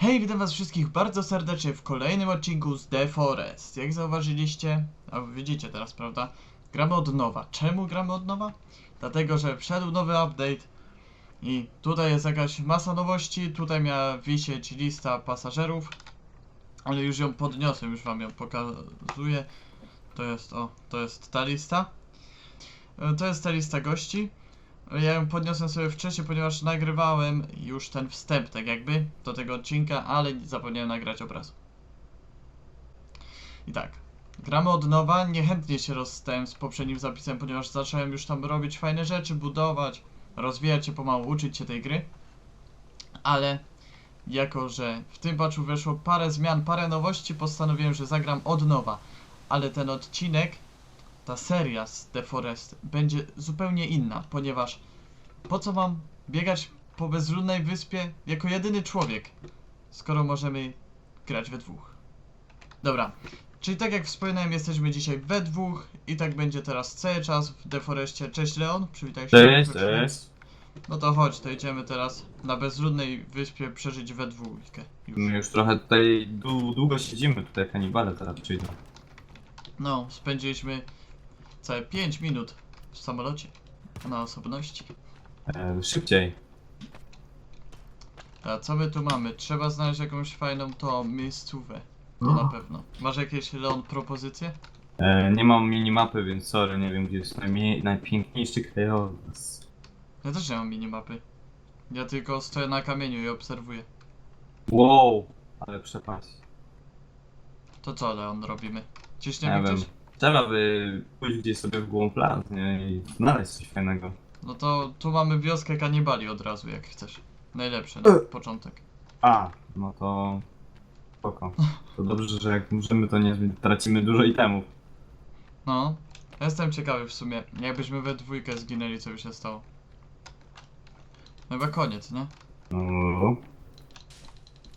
Hej, witam was wszystkich bardzo serdecznie w kolejnym odcinku z The Forest. Jak zauważyliście, a widzicie teraz, prawda? Gramy od nowa. Czemu gramy od nowa? Dlatego, że wszedł nowy update i tutaj jest jakaś masa nowości. Tutaj miała wisieć lista pasażerów, ale już ją podniosłem, już wam ją pokazuję. To jest, o, to jest ta lista. E, To jest ta lista gości. Ja ją podniosłem sobie wcześniej, ponieważ nagrywałem już ten wstęp, tak jakby, do tego odcinka, ale zapomniałem nagrać obrazu. I tak, gramy od nowa, niechętnie się rozstałem z poprzednim zapisem, ponieważ zacząłem już tam robić fajne rzeczy, budować, rozwijać się pomału, uczyć się tej gry. Ale jako, że w tym patchu weszło parę zmian, parę nowości, postanowiłem, że zagram od nowa. Ale ten odcinek ta seria z The Forest będzie zupełnie inna, ponieważ po co mam biegać po bezludnej wyspie jako jedyny człowiek, skoro możemy grać we dwóch. Dobra, czyli tak jak wspominałem, jesteśmy dzisiaj we dwóch i tak będzie teraz cały czas w The Forestie. Cześć Leon, przywitaj się. Cześć, cześć. No to chodź, to idziemy teraz na bezludnej wyspie przeżyć we dwójkę. Już. My już trochę tutaj dłu- długo siedzimy, tutaj kanibale teraz przyjdą. No, spędziliśmy całe 5 minut w samolocie na osobności. E, szybciej. A co my tu mamy? Trzeba znaleźć jakąś fajną to miejscówę. To na pewno. Masz jakieś Leon propozycje? E, nie mam minimapy, więc sorry, nie wiem gdzie jest najmniej, najpiękniejszy krajobraz. Ja też nie mam minimapy. Ja tylko stoję na kamieniu i obserwuję. Wow, ale przepaść. To co Leon robimy? Nie Ciśniemy wiem. gdzieś? Trzeba by pójść gdzieś sobie w głąb las, nie? I znaleźć coś fajnego. No to tu mamy wioskę kanibali od razu jak chcesz. Najlepsze na początek. A, no to... Spoko. To dobrze, że jak możemy to nie tracimy dużo itemów. No. Ja Jestem ciekawy w sumie, jakbyśmy we dwójkę zginęli, co by się stało. No chyba koniec, nie? No.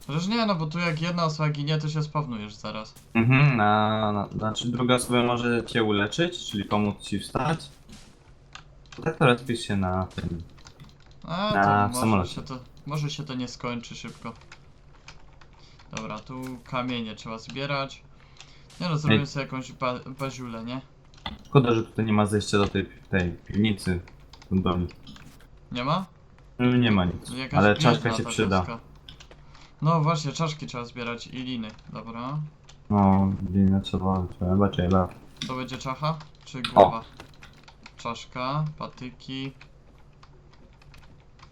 Chociaż nie, no bo tu jak jedna osoba ginie, to się spawnujesz zaraz. Mhm, na, na, znaczy druga osoba może cię uleczyć, czyli pomóc ci wstać. Tak to respisz się na tym. A, Na to może samolocie. się to, może się to nie skończy szybko. Dobra, tu kamienie trzeba zbierać. Nie no, zrobimy sobie jakąś ba baziulę, nie? Szkoda, że tutaj nie ma zejścia do tej, tej piwnicy. Gondoli. Nie ma? No, nie ma nic, Jakaś ale czaszka się przyda. No właśnie, czaszki trzeba zbierać i liny. Dobra. No, linę trzeba, trzeba, trzeba. To będzie czacha? Czy głowa? Czaszka, patyki.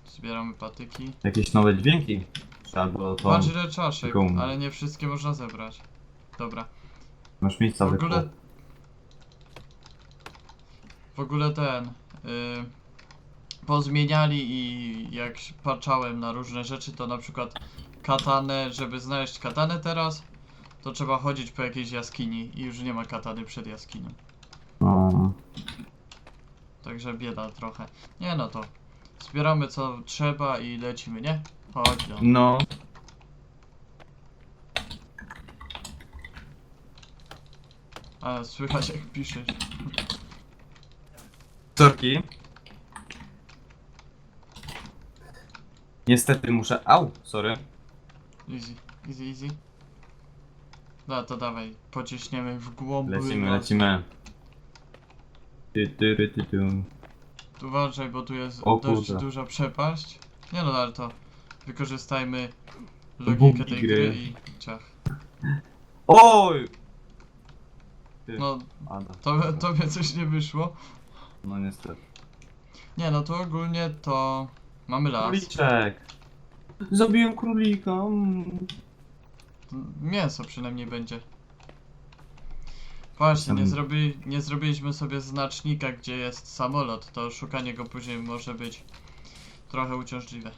Zbieramy patyki. Jakieś nowe dźwięki? Albo to... Patrz ile czaszek, gum. ale nie wszystkie można zebrać. Dobra. Masz miejsca W ogóle... W ogóle ten... Y... Pozmieniali i jak patrzałem na różne rzeczy, to na przykład katanę, żeby znaleźć katanę teraz, to trzeba chodzić po jakiejś jaskini i już nie ma katany przed jaskinią. No, Także bieda trochę. Nie no to zbieramy co trzeba i lecimy, nie? Chodź no. no. A słychać jak piszesz. Sorki. Niestety muszę... Au, sorry. Easy, easy, easy. No to dawaj, pociśniemy w głąb. Lecimy, lasu. lecimy. Ty, ty, ty, ty, ty. Tu Uważaj, bo tu jest O dość kurde. duża przepaść. Nie no, ale to wykorzystajmy logikę tej gry. gry i ciach. Oj! Ty, No, Ada. to, tobie coś nie wyszło. No niestety. Nie no, to ogólnie to mamy las. Zabiłem królika. mm. Mięso przynajmniej będzie. Właśnie, nie, zrobi, nie zrobiliśmy sobie znacznika, gdzie jest samolot, to szukanie go później może być trochę uciążliwe.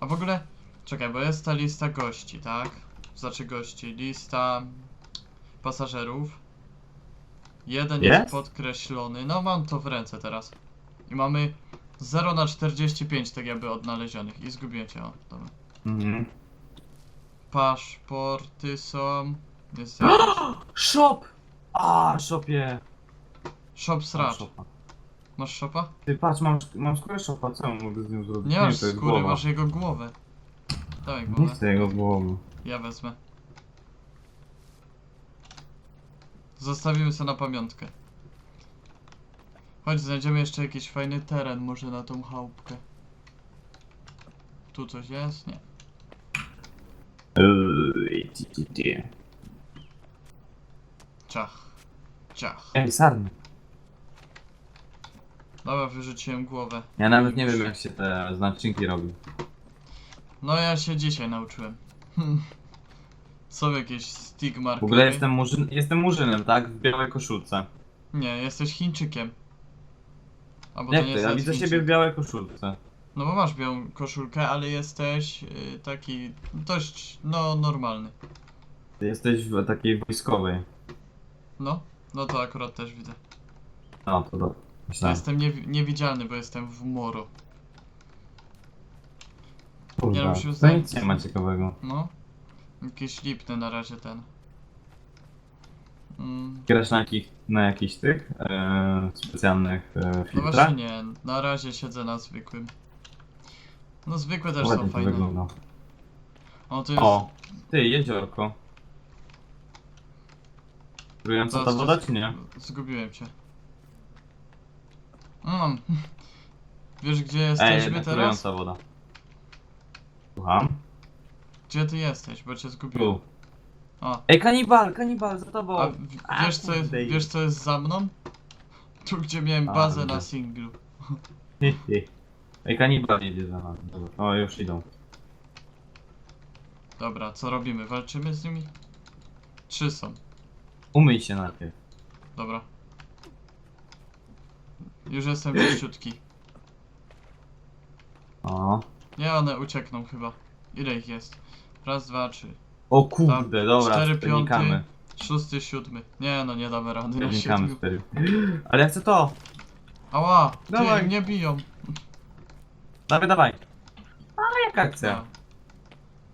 A w ogóle, czekaj, bo jest ta lista gości, tak? Znaczy gości, lista pasażerów. Jeden jest, Jest? podkreślony, no mam to w ręce teraz. I mamy 0 na 45 tak jakby odnalezionych i zgubiłem cię, o, dobra. Mhm. Paszporty są. Jest jakiś Shop! A, shopie! shop Mam sracz. shopa. Masz shopa? Ty patrz, mam, mam skórę shopa, co ja mogę z nią zrobić? Nie masz to jest skóry, głowa. masz jego głowę. Dawaj Nie głowę. chcę jego głowy. Ja wezmę. Zostawimy sobie na pamiątkę. Chodź, znajdziemy jeszcze jakiś fajny teren może na tą chałupkę. Tu coś jest? Nie. Ti. Ciach. Ciach. Ej, sarny. Dobra, wyrzuciłem głowę. Ja nawet nie wiem jak się te znaczniki robi. No ja się dzisiaj nauczyłem. Są jakieś stick W ogóle jestem, murzyn, jestem murzynem, tak? W białej koszulce. Nie, jesteś Chińczykiem. A bo Jak to nie to? jest Ja widzę siebie w białej koszulce. No bo masz białą koszulkę, ale jesteś y, taki dość, no, normalny. Ty jesteś w takiej wojskowej. No, no to akurat też widzę. No, to dobrze. Ja Myślałem. jestem niewi- niewidzialny, bo jestem w moro. Kurwa, nie, no, musimy to nic nie ma ciekawego. No. Jakiś lipny na razie ten. Grasz na, jakich, na jakichś tych e, specjalnych e, no filtrach? właśnie nie, na razie siedzę na zwykłym. No zwykłe też są Ładnie to fajne. wygląda. O, tu jest... O, ty, jeziorko. Trująca ta Zaraz woda, czy nie? Zgubiłem cię. Mm. Wiesz gdzie Ej, jesteśmy jednak teraz? trująca woda. Słucham? Gdzie ty jesteś, bo cię zgubiłem. Tu. A, Ej, kanibal, kanibal, za tobą! a w- A, wiesz co, jest, kurde. wiesz co jest za mną? Tu gdzie miałem A, bazę widzę. na singlu. Ej, kanibal jedzie za nami. Dobra. O, już idą. Dobra, co robimy? Walczymy z nimi? Trzy są. Umyj się najpierw. Dobra. Już jestem czyściutki. O. Nie, one uciekną chyba. Ile ich jest? Raz, dwa, trzy. O kurde, dobra, cztery, spenikamy. Szósty, siódmy. Nie no, nie damy rady na Spenikamy siedmiu. cztery. Ale ja chcę to! Ała! Ty, Dawaj. mnie biją. Dawaj, dawaj. Ale jaka akcja? No.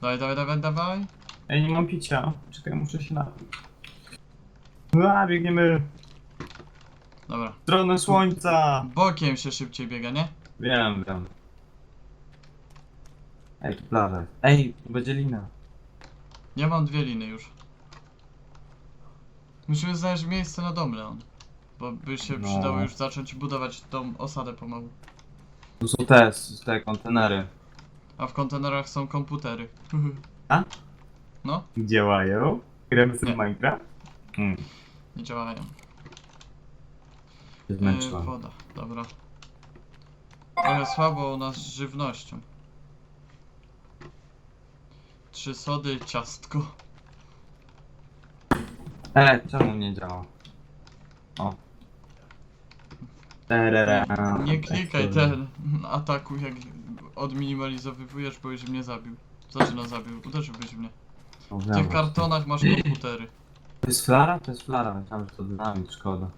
Dawaj, dawaj, dawaj, dawaj. Ej, nie mam picia. Czekaj, muszę się napić. A, biegniemy Dobra. w stronę słońca! Bokiem się szybciej biega, nie? Wiem, wiem. Ej, tu plaża. Ej, tu będzie lina. Ja mam dwie liny już. Musimy znaleźć miejsce na dom, Leon. Bo by się No. przydało już zacząć budować dom, osadę pomału. Tu są te, te kontenery. A w kontenerach są komputery. A? No, Działają? Gramy sobie Nie. Minecraft? Hmm, nie działają. się Yy, zmęczyłem. woda, dobra. Trochę słabo u nas z żywnością. Trzy sody, ciastko. E, czemu nie działa? O. Terere. Nie klikaj ten ataku, jak odminimalizowujesz, bo już mnie zabił. Znaczy no zabił, uderzyłbyś mnie. W tych kartonach masz komputery. To jest flara? To jest flara. Myślałem, że to dynamit, szkoda.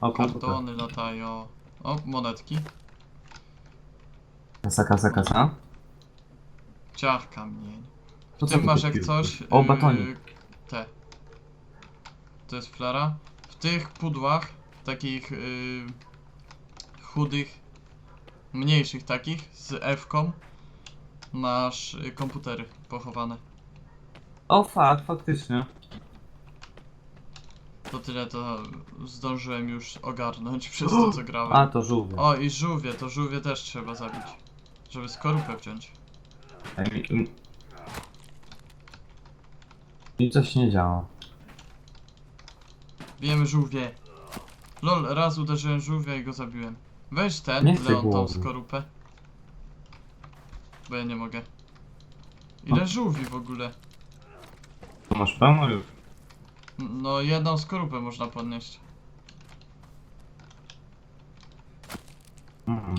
O, komputer. Kartony latają. O, monetki. Kasa, kasa, kasa. Ciach, kamień. To tym ty masz jak coś. O, yy, batonik. Te. To jest flara. W tych pudłach, takich yy, chudych, mniejszych takich, z F-ką, masz yy, komputery pochowane. O, fakt, faktycznie. To tyle to zdążyłem już ogarnąć przez to co grałem. A, to żółwie. O i żółwie, to żółwie też trzeba zabić. Żeby skorupę wziąć. Ej, mi- I coś nie działa. Bijemy żółwie. Lol, raz uderzyłem żółwia i go zabiłem. Weź ten, Nie chcę Leon, tą głowy. skorupę. Bo ja nie mogę. Ile żółwi w ogóle? To masz pełno już. N- No jedną skorupę można podnieść. Mm.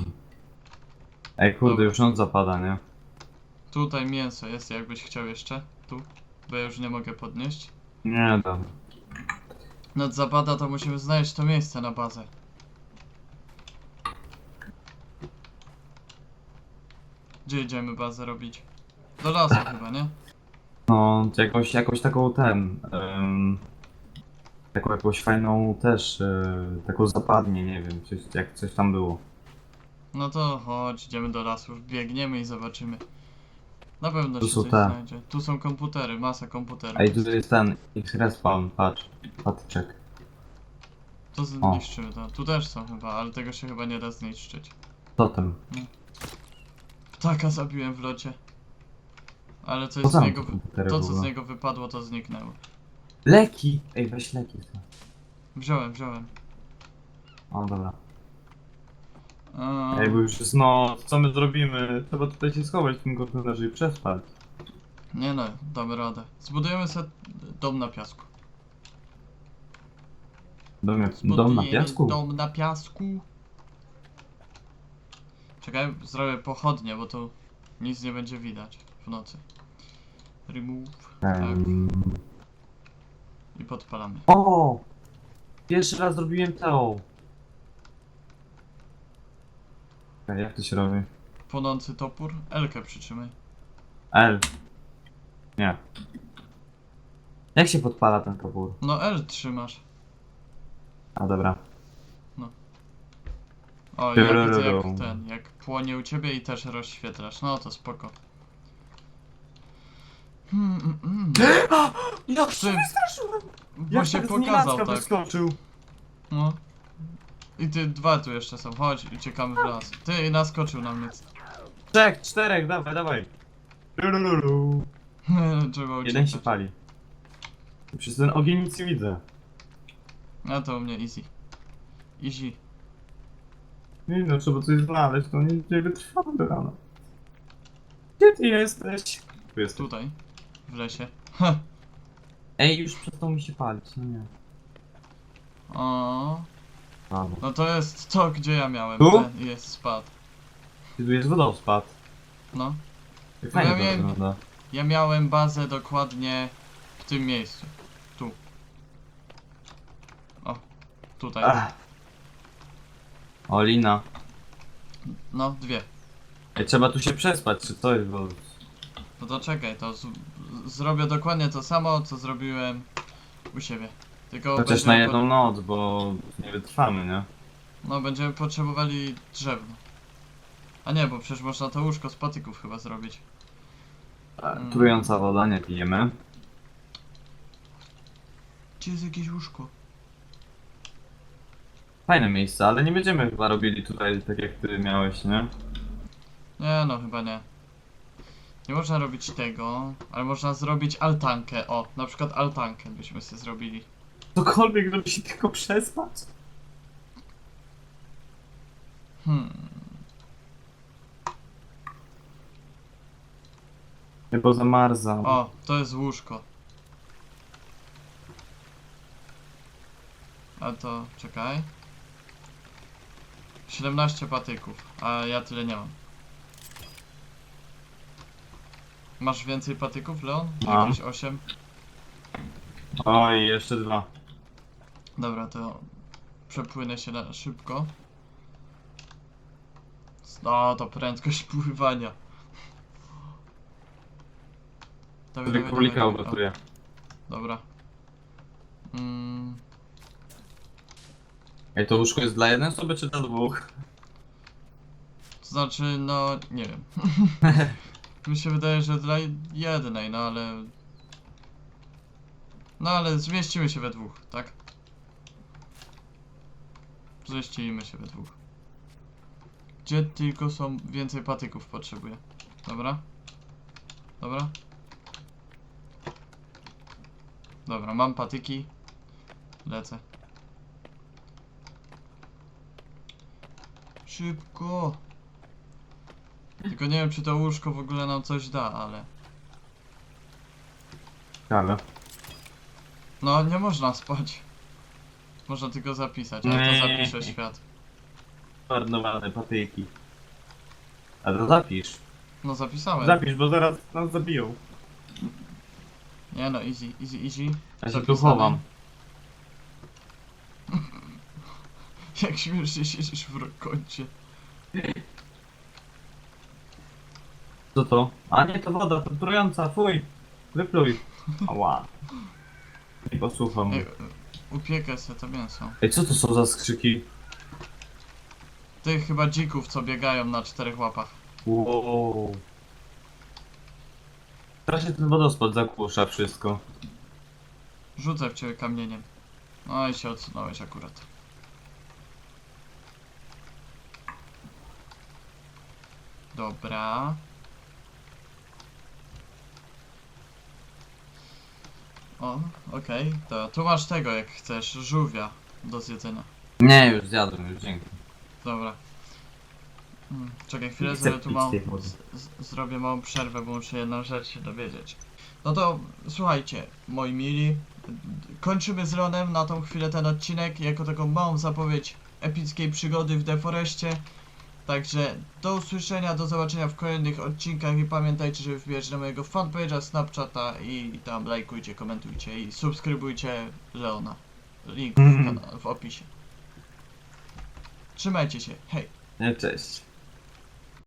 Ej, kurde, już noc zapada, nie? Tutaj mięso jest, jakbyś chciał jeszcze. Tu. Bo ja już nie mogę podnieść. Nie, dobra. Noc zapada, to musimy znaleźć to miejsce na bazę. Gdzie idziemy bazę robić? Do lasu chyba, nie? No, to jakoś, jakoś taką ten. Um, taką jakąś fajną też. E, taką zapadnię, nie wiem, coś, jak coś tam było. No to chodź, idziemy do lasu, biegniemy i zobaczymy. Na pewno Tu się są coś te. znajdzie. Tu są komputery, masa komputerów. Ej, tutaj jest ten ich respawn, patrz. Patyczek. To O. zniszczymy to. Tu też są chyba, ale tego się chyba nie da zniszczyć. Totem. Ptaka zabiłem w locie. Ale Co z tam niego... te wy- komputery To w co z ogóle? niego wypadło to zniknęło. Leki! Ej, weź leki. Wziąłem, wziąłem. O, dobra. A, bo już jest noc, co my zrobimy? Trzeba tutaj się schować w tym kontenerze i przespać. Nie no, damy radę. Zbudujemy sobie dom na piasku. Dom, jak- dom na Zbudujemy piasku? Dom na piasku. Czekaj, zrobię pochodnie, bo tu nic nie będzie widać w nocy. Remove. Tak. Em, I podpalamy. O! Pierwszy raz zrobiłem to. Jak to się robi? Płonący topór. Elkę przytrzymaj. L. Nie. Jak się podpala ten topór? No L trzymasz. A dobra. O, ja widzę jak ten, jak płonie u ciebie i też rozświetlasz. No to spoko. Hmm, mm, mm. Jak Ty- Bo się pokazał, tak. wyskoczył. No. I ty dwa tu jeszcze są. Chodź, uciekamy w las. Ty naskoczył na mnie. Trzech, czterech, dawaj, dawaj. Lululu. Trzeba uciekać. Jeden się pali. Przez ten ogień nic nie widzę. A to u mnie easy. Easy. Nie no, trzeba coś znaleźć, to nie, nie wytrwamy do rana. Gdzie ty jesteś? Tu jest. Tutaj. W lesie. Ej, już przestał mi się palić, no nie. O, Brawo. no to jest to, gdzie ja miałem. Tu? Ten jest spad. Tu jest wodospad. No. Jak No ja fajnie to miałem- wygląda. Ja miałem bazę dokładnie w tym miejscu. Tu. O, tutaj. Ach. O, lina. No, dwie. Ej, trzeba tu się przespać, czy coś, bo... No to czekaj, to z- zrobię dokładnie to samo, co zrobiłem u siebie. Tylko Chociaż będziemy na jedną noc, bo nie wytrwamy, nie? No, będziemy potrzebowali drewno. A nie, bo przecież można to łóżko z patyków chyba zrobić. Mm. Trująca woda, nie pijemy. Gdzie jest jakieś łóżko? Fajne miejsce, ale nie będziemy chyba robili tutaj tak jak ty miałeś, nie? Nie, no chyba nie. Nie można robić tego, ale można zrobić altankę. O, na przykład altankę byśmy sobie zrobili. Cokolwiek, żeby się tylko przespać. Hmm. Nie, bo zamarzam. O, to jest łóżko. A to, czekaj. 17 patyków, a ja tyle nie mam. Masz więcej patyków, Leon? Mam. Jakieś 8? Oj, jeszcze dwa. Dobra, to przepłynę się na szybko. No, to prędkość pływania. Dawaj, dawaj. ugotuję. O, Dobra. Mm, Ej, to łóżko jest dla jednej osoby czy dla dwóch? to znaczy, no, nie wiem. Mi się wydaje, że dla jednej, no ale... No ale zmieścimy się we dwóch, tak? Zmieścimy się we dwóch. Gdzie tylko są więcej patyków potrzebuję. Dobra? Dobra? Dobra, mam patyki. Lecę. Szybko! Tylko nie wiem, czy to łóżko w ogóle nam coś da, ale... Ciekawe. No, nie można spać. Można tylko zapisać, ale to Nie. zapiszę świat. Marnowane patyki. A to zapisz. No zapisałem. Zapisz, bo zaraz nas zabiją. Nie no, easy, easy, easy. Ja się tu Zapisane. chowam. Jak śmiesznie siedzisz w kącie. Co to? A nie, to woda, to trująca, fuj. Wypluj. Ała. Nie posłucham. Ej, upiekę se to mięso. Ej, co to są za skrzyki? Tych chyba dzików, co biegają na czterech łapach. Wow. Strasznie ten wodospad zagłusza wszystko. Rzucę w ciebie kamieniem. No i się odsunąłeś akurat. Dobra. O, okej, to tu masz tego jak chcesz, żółwia do zjedzenia. Nie, już zjadłem, już dzięki. Dobra. Hmm, czekaj chwilę, chcę zrobię tu pić małą, tej wody. z, z, zrobię małą przerwę, bo muszę jedną rzecz się dowiedzieć. No to słuchajcie, moi mili, d- kończymy z Ronem na tą chwilę ten odcinek, jako taką małą zapowiedź epickiej przygody w Deforeście. Także do usłyszenia, do zobaczenia w kolejnych odcinkach i pamiętajcie, żeby wbijać na mojego fanpage'a, Snapchata i tam lajkujcie, komentujcie i subskrybujcie Leona. Link w, Mhm. w opisie. Trzymajcie się, hej! Nie, cześć.